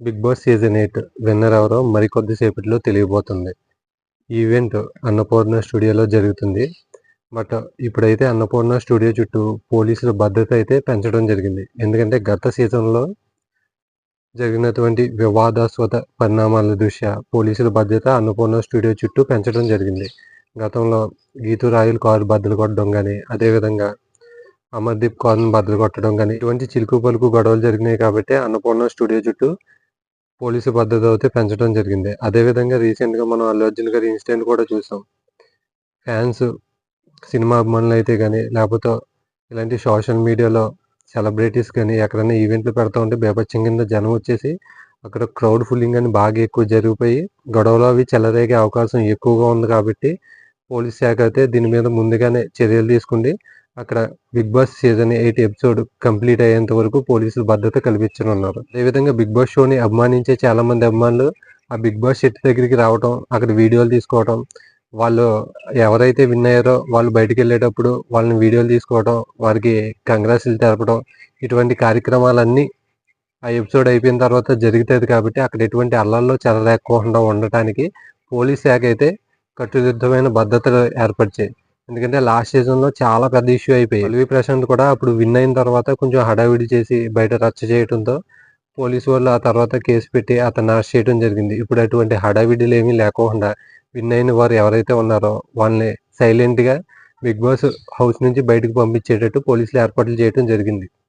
Bigg Boss season eight winner ఎవరో మరికొద్దిసేపట్లో తెలియబోతుంది. Event Annapurna స్టూడియోలో జరుగుతుంది. బట్ ఇప్పుడైతే అన్నపూర్ణ స్టూడియో చుట్టూ పోలీసుల భద్రత అయితే పెంచడం జరిగింది. ఎందుకంటే గత సీజన్లో జరిగినటువంటి వివాదాస్పద పరిణామాల దృష్ట్యా పోలీసుల భద్రత అన్నపూర్ణ స్టూడియో చుట్టూ పెంచడం జరిగింది. గతంలో గీతు రాయుల కారు బద్దలు కొట్టడం కానీ అదేవిధంగా అమర్దీప్ కారును బద్దలు కొట్టడం కానీ ఇటువంటి చిలుకు పలుకు గొడవలు జరిగినాయి కాబట్టి అన్నపూర్ణ స్టూడియో చుట్టూ పోలీసు భద్రత అయితే పెంచడం జరిగింది. అదేవిధంగా రీసెంట్గా మనం అల్లు అర్జున్ గారి ఇన్సిడెంట్ కూడా చూసాం. ఫ్యాన్స్ సినిమా అభిమానులు అయితే కానీ లేకపోతే ఇలాంటి సోషల్ మీడియాలో సెలబ్రిటీస్ కానీ ఎక్కడైనా ఈవెంట్లు పెడతా ఉంటే బేపచ్చం కింద జనం వచ్చేసి అక్కడ క్రౌడ్ ఫుల్లింగ్ అని బాగా ఎక్కువ జరిగిపోయి గొడవలు అవి చెలరేగే అవకాశం ఎక్కువగా ఉంది కాబట్టి పోలీస్ శాఖ అయితే దీని మీద ముందుగానే చర్యలు తీసుకుంది. అక్కడ Bigg Boss season eight episode complete అయ్యేంత వరకు పోలీసులు భద్రత కల్పించనున్నారు. అదేవిధంగా బిగ్ బాస్ షోని అభిమానించే చాలా మంది అభిమానులు ఆ బిగ్ బాస్ సెట్ దగ్గరికి రావడం అక్కడ వీడియోలు తీసుకోవడం వాళ్ళు ఎవరైతే విన్ అయ్యారో వాళ్ళు బయటికి వెళ్ళేటప్పుడు వాళ్ళని వీడియోలు తీసుకోవడం వారికి కంగ్రాసులు తెలపడం ఇటువంటి కార్యక్రమాలన్నీ ఆ ఎపిసోడ్ అయిపోయిన తర్వాత జరుగుతుంది కాబట్టి అక్కడ ఎటువంటి అల్లల్లో చెలరేకుండా ఉండటానికి పోలీస్ శాఖ అయితే కట్టుదిట్టమైన భద్రతలు ఏర్పరిచాయి. ఎందుకంటే లాస్ట్ సీజన్లో చాలా పెద్ద ఇష్యూ అయిపోయి ఎల్వి ప్రశాంత్ కూడా అప్పుడు విన్ అయిన తర్వాత కొంచెం హడావిడి చేసి బయట రచ్చ చేయడంతో పోలీసు వాళ్ళు ఆ తర్వాత కేసు పెట్టి అతను అరెస్ట్ చేయడం జరిగింది. ఇప్పుడు అటువంటి హడావిడిలు ఏమీ లేకుండా విన్ అయిన వారు ఎవరైతే ఉన్నారో వాళ్ళని సైలెంట్గా బిగ్ బాస్ హౌస్ నుంచి బయటకు పంపించేటట్టు పోలీసులు ఏర్పాట్లు చేయడం జరిగింది.